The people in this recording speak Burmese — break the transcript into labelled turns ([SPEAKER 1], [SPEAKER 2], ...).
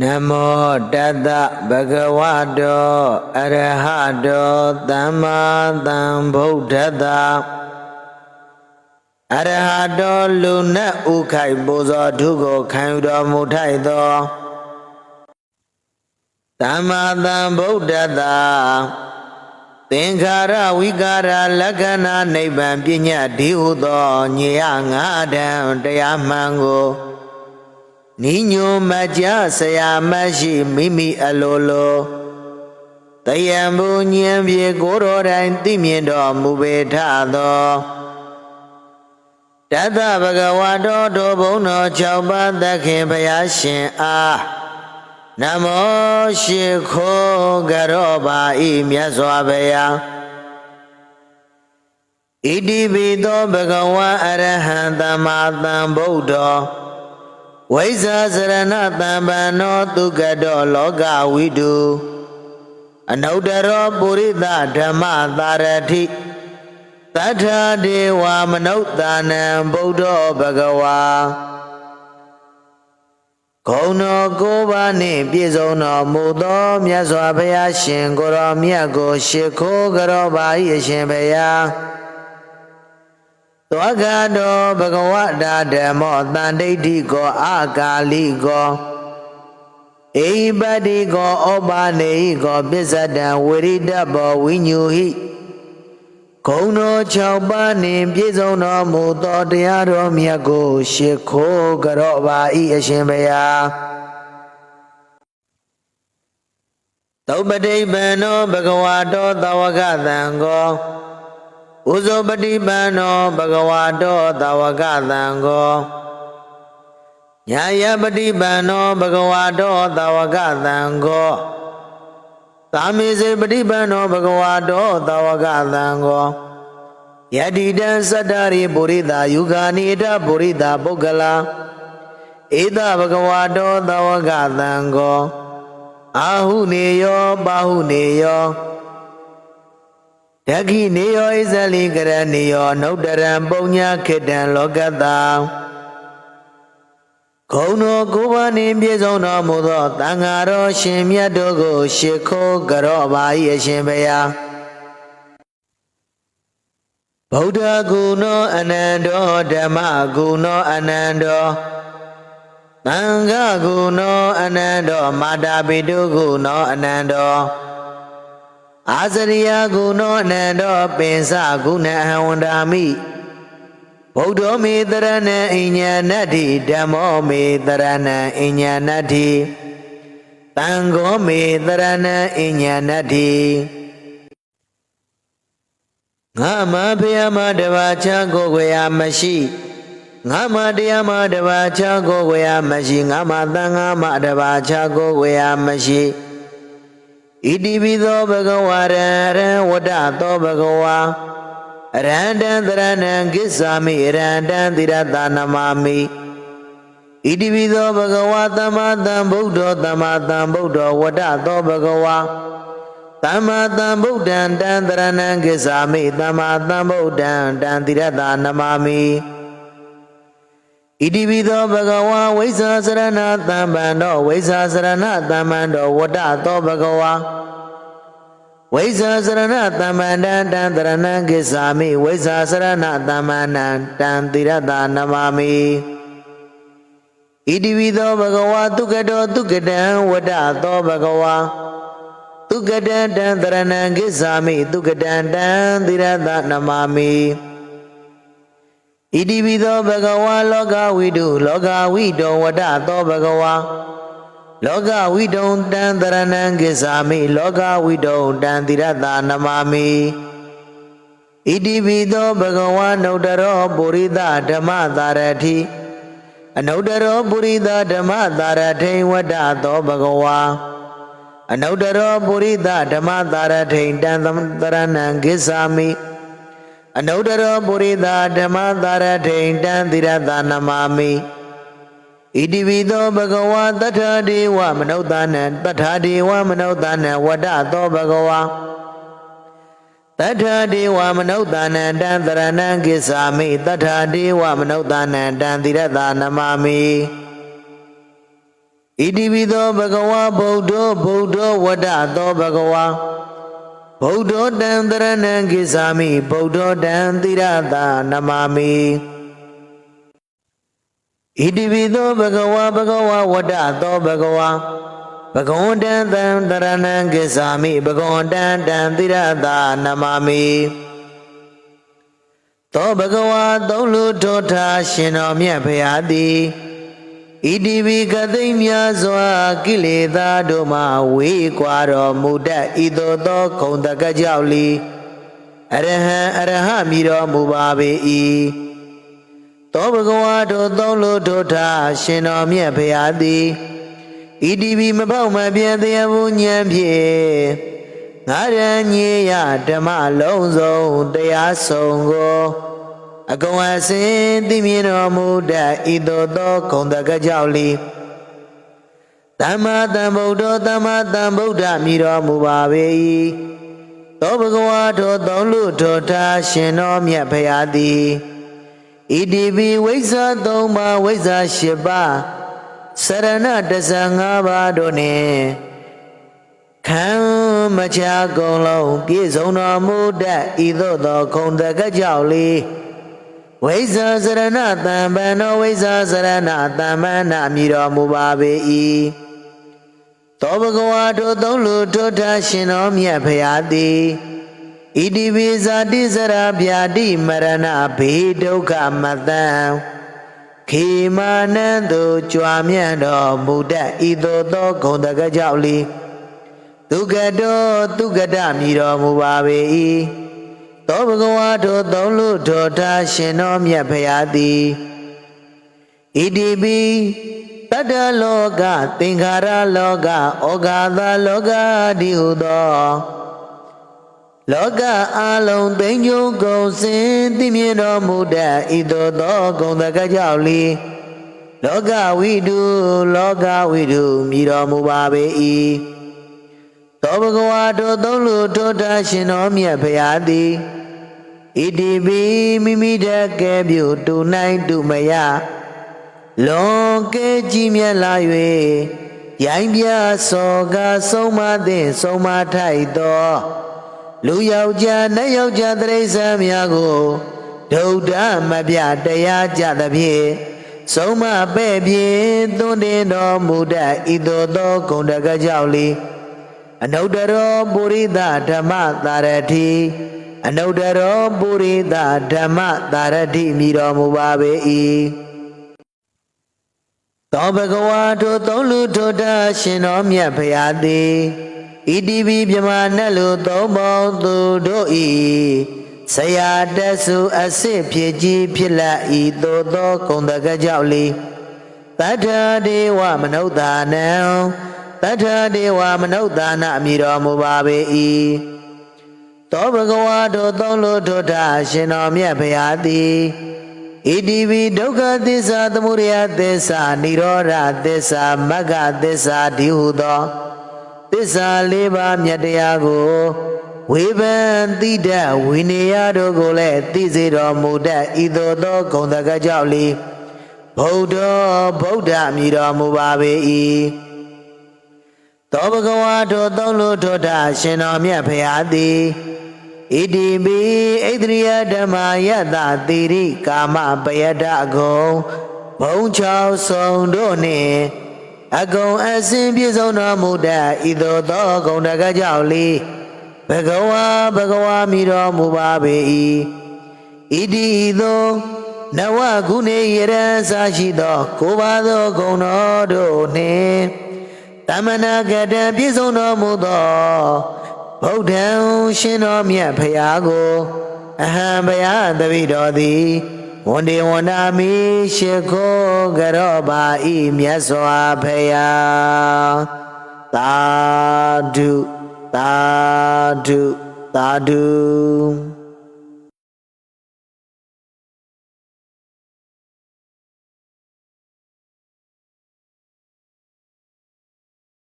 [SPEAKER 1] နမောတတ္တဗဂဝတောအရဟတောသမ္မာသမ္ဗုဒ္ဓတ္တအရဟတောလူနတ်ဥခိုက်ပူဇော်ထုကိုခံယူတော်မူထိုက်သောသမ္မာသမ္ဗုဒ္ဓတ္တသင်္ခါရဝိကာရလက္ခဏာနိဗ္ဗာန်ပညာဒီဟုသောညေယငါးတံတရားမှန်ကို နိညုမကြဆရာမရှိမိမိအလိုလိုတယံဘူညံပြေကိုယ်တော်တိုင်သိမြင်တော်မူပေထသောတသဗဂဝါတော်တို့ဘုံတော်၆ပါးသခင်ဘုရားရှင်အားနမောရှိခိုးကြရောပါဤမြတ်စွာဘုရားဣတိပိသောဘဂဝါအရဟံသမ္မာသမ္ဗုဒ္ဓော ဝိဇာစရဏတံပန္နောသူကတောလောကဝိတုအနုတ္တရောပုရိသဓမ္မသာရတိတထာဒေဝမနုဿာနံဗုဒ္ဓောဘဂဝါဂုဏတော်ကိုးပါးနှင့်ပြည့်စုံတော်မူသောမြတ်စွာဘုရားရှင်ကိုယ်တော်မြတ်ကိုရှ िख ိုးကြောပါ၏အရှင်ဘုရား သောကတော်ဘဂဝတာဓမ္မောတန်ဋိဋ္ဌိကောအာကာလိကောအိပတိကောဩပါနေဟိကောပစ္စတံဝိရိတဘောဝိညူဟိဂုံတော်6ပါးနှင့်ပြည့်စုံတော်မူသောတရားတော်မြတ်ကိုရှ िख ိုးကြောပါ၏အရှင်ဘုရားသုပတိပန္နောဘဂဝါတောသဝကသံကော ဥဇောပတိပန္နောဘဂဝါတောသာဝကသံဃောညာယပတိပန္နောဘဂဝါတောသာဝကသံဃောသာမေစေပတိပန္နောဘဂဝါတောသာဝကသံဃောယတိတံသတ္တရိပုရိသယုဂာနိတပုရိသပုဂ္ဂလာဧတဘဂဝါတောသာဝကသံဃောအာဟုနေယောပါဟုနေယော ဒခိနေယောဣဇလိကရဏေယောနုတ္တရံပုံညာခေတံလောကတံဂုံတော်ကိုးပါးနှင့်ပြည့်စုံတော်မူသောတန်ဃာတော်ရှင်မြတ်တို့ကို ရှ िख ိုးကြောပါ၏အရှင်ဘုရားဗုဒ္ဓဂုဏောအနန္တောဓမ္မဂုဏောအနန္တောသံဃဂုဏောအနန္တောမာတာပိတုဂုဏောအနန္တော အာဇရိယဂုဏောအနန္တောပင်စဂုဏအဟံဝန္ဒာမိဗုဒ္ဓောမေတရဏံအညနတ္တိဓမ္မောမေတရဏံအညနတ္တိတံဃောမေတရဏံအညနတ္တိငါမဖေယမတဘာချကိုကိုရာမရှိငါမတရားမတဘာချကိုကိုရာမရှိငါမသံဃာမတဘာချကိုကိုရာမရှိ ဣတိပိသောဘဂဝါရရံဝတ္တသောဘဂဝါအရဟံတံသရဏံကိစ္ဆာမိအရဟံတံသီရတနမမိဣတိပိသောဘဂဝါသမ္မာသမ္ဗုဒ္ဓောသမ္မာသမ္ဗုဒ္ဓောဝတ္တသောဘဂဝါသမ္မာသမ္ဗုဒ္ဓံတံသရဏံကိစ္ဆာမိသမ္မာသမ္ဗုဒ္ဓံတံသီရတနမမိ ဣတိပိသောဘဂဝါဝိဇ္ဇာစရဏသမ္ပန္တောဝိဇ္ဇာစရဏသမ္ပန္တောဝတ္တသောဘဂဝါဝိဇ္ဇာစရဏသမ္မန္တံတံတရဏံကိစ္ဆာမိဝိဇ္ဇာစရဏသမ္မန္တံတံတိရတနမမိဣတိဝိသောဘဂဝါတုကတောတုကတံဝတ္တသောဘဂဝါတုကတံတံတရဏံကိစ္ဆာမိတုကတံတံတိရတနမမိ ဣတိဝိသောဘဂဝါလောကဝိတုလောကဝိတောဝတ္တသောဘဂဝါလောကဝိတုံတံတရဏံကိစ္ဆာမိလောကဝိတုံတံတိရတနမမိဣတိပိသောဘဂဝါနုတ္တရောပုရိသဓမ္မသာရတိအနုတ္တရောပုရိသဓမ္မသာရထိန်ဝတ္တသောဘဂဝါအနုတ္တရောပုရိသဓမ္မသာရထိန်တံတရဏံကိစ္ဆာမိ အနုတ္တရောပုရိသဓမ္မသာရထိန်တံတိရတနမမိဣတိပိသောဘဂဝါတထာဒေဝမနုဿာနံတထာဒေဝမနုဿာနံဝတ္တသောဘဂဝါတထာဒေဝမနုဿာနံတံတရဏံကိစ္ဆာမိတထာဒေဝမနုဿာနံတံတိရတနမမိဣဣတိပိသောဘဂဝါဗုဒ္ဓဗုဒ္ဓဝတ္တသောဘဂဝါ ဗုဒ္ဓတံတရဏံကိသာမိဗုဒ္ဓတံသီရတာနမမိဣတိပိသောဘဂဝါဘဂဝါဝတ္တသောဘဂဝါဘဂဝန္တံတံတရဏံကိသာမိဘဂဝန္တံတံသီရတာနမမိသောဘဂဝါသုံးလူထောထားရှင်တော်မြတ်ဖရာသည် ဣတိပိကသိမ့်များစွာကိလေသာတို့မှဝေးကွာတော်မူတတ်ဤသို့သောဂုံတကကြောက်လီအရဟံအရဟမြည်တော်မူပါပေ၏သောဘဂဝါတို့သုံးလူထောထားရှင်တော်မြတ်ဖရာသည်ဣတိပိမပေါက်မပြည့်တရားဘုဉဏ်ဖြင့်ငါရန်ညေယဓမ္မလုံးစုံတရားဆုံးကို အကုန်အစင်သိမြင်တော်မူတတ်ဤသို့သောဂုံတကကြောက်လီသမ္မာသမ္ဗုဒ္ဓသမ္မာသမ္ဗုဒ္ဓမြည်တော်မူပါပေ၏သောဘဂဝါထိုသုံးလူထိုထားရှင်တော်မြတ်ဖရာသည်ဣတိပိဝိဇ္ဇာသုံးပါးဝိဇ္ဇာ၈ပါးစရဏ15ပါးတို့နှင့်ခံမချကုန်လုံးပြည့်စုံတော်မူတတ်ဤသို့သောခုံတကကြောက်လီ ဝိဇာစရဏတံပန္နောဝိဇာစရဏတံပန္နမြည်တော်မူပါပေ၏သောဘဂဝါတို့သုံးလူထိုထရှင်တော်မြတ်ဖရာသည်ဣတိပိဇာတိစရာဗျာတိမရဏဘေဒုက္ခမတံခေမာနံသူကြွားမြတ်တော်မူတတ်ဤသို့သောဂုံတကကြောက်လီဒုက္ကတောဒုက္ကတမြည်တော်မူပါပေ၏ သောဘဂဝါတို့သုံးလူထောထားရှင်တော်မြတ်ဖရာသည်ဣတိပိတတ္တလောကသင်္ခါရလောကဩဃာသလောကဒီဟုသော လောကအာလုံးသိမ့်ညုံကုန်စင်သိမြင်တော်မူတတ်ဤသို့သောဂုံတကကြောက်လီလောကဝိတုလောကဝိတုမြည်တော်မူပါပေ၏ သောဘဂဝါတို့သုံးလူထိုတာရှင်တော်မြတ်ဖရာသည်ဣတိပိမိမိတကဲပြုတူနိုင်တူမယလွန်ကဲကြည်မြတ်လာ၍ရိုင်းပြစောကဆုံးမသင့်ဆုံးမထိုက်သောလူယောက်ျားနတ်ယောက်ျားတရိษံများကိုဒုဒ္ဓမပြတရားကြသဖြင့်ဆုံးမပဲ့ဖြင့်သွန်တင်တော်မူတတ်ဤသို့သောဂုဏ်တကကြောင့်လီ အနုတ္တရောပုရိသဓမ္မသာရတိအနုတ္တရောပုရိသဓမ္မသာရတိမြည်တော်မူပါပေ၏သောဘဂဝါတို့သုံးလူထိုတာရှင်တော်မြတ်ဖရာသည်ဣတိပိမြမနတ်လူသုံးပေါင်းသူတို့ဤဆရာတဆုအစစ်ဖြစ်ကြီးဖြစ်လက်ဤသို့သောဂုံတကကြောက်လီတထဒေဝမနုဿာနံ တထဒေဝမနုဿာနမြည်တော်မူပါပေ၏သောဘဂဝါတို့သုံးလို့ထိုထရှင်တော်မြတ်ဖရာသည်ဣတိပိဒုက္ခသစ္စာသမုဒယသစ္စာនិရောဓသစ္စာမဂ္ဂသစ္စာဒီဟုသောသစ္စာလေးပါးမြတ်တရားကိုဝေဘံတိတဝိနည်းတို့ကိုလည်းသိစေတော်မူတတ်ဤသို့သောဂုံတကကြောင့်လီဗုဒ္ဓဗုဒ္ဓမြည်တော်မူပါပေ၏ သောဘဂဝါတို့သုံးလို့ထိုတာရှင်တော်မြတ်ဖရာသည်ဣတိပိဣတရိယဓမ္မာယတတိရိကာမပယတဂုံဘုံချောင်းဆုံးတို့နှင့်အကုံအစင်ပြည့်စုံတော်မူတတ်ဤသို့သောဂုံတကကြောင့်လီဘဂဝါဘဂဝါမိတော်မူပါပေ၏ဣတိသောနဝကုနေယရန်စာရှိသောကိုပါသောဂုံတော်တို့နှင့် တမနာကတံပြည့်စုံတော်မူသောဗုဒ္ဓံရှင်တော်မြတ်ဖရာကိုအဟံဘယသတိတော်သည်ဝန္ဒီဝန္ဒာမိရှိခိုးကြရောပါဤမြတ်စွာဘုရားသာဓုသာဓုသာဓု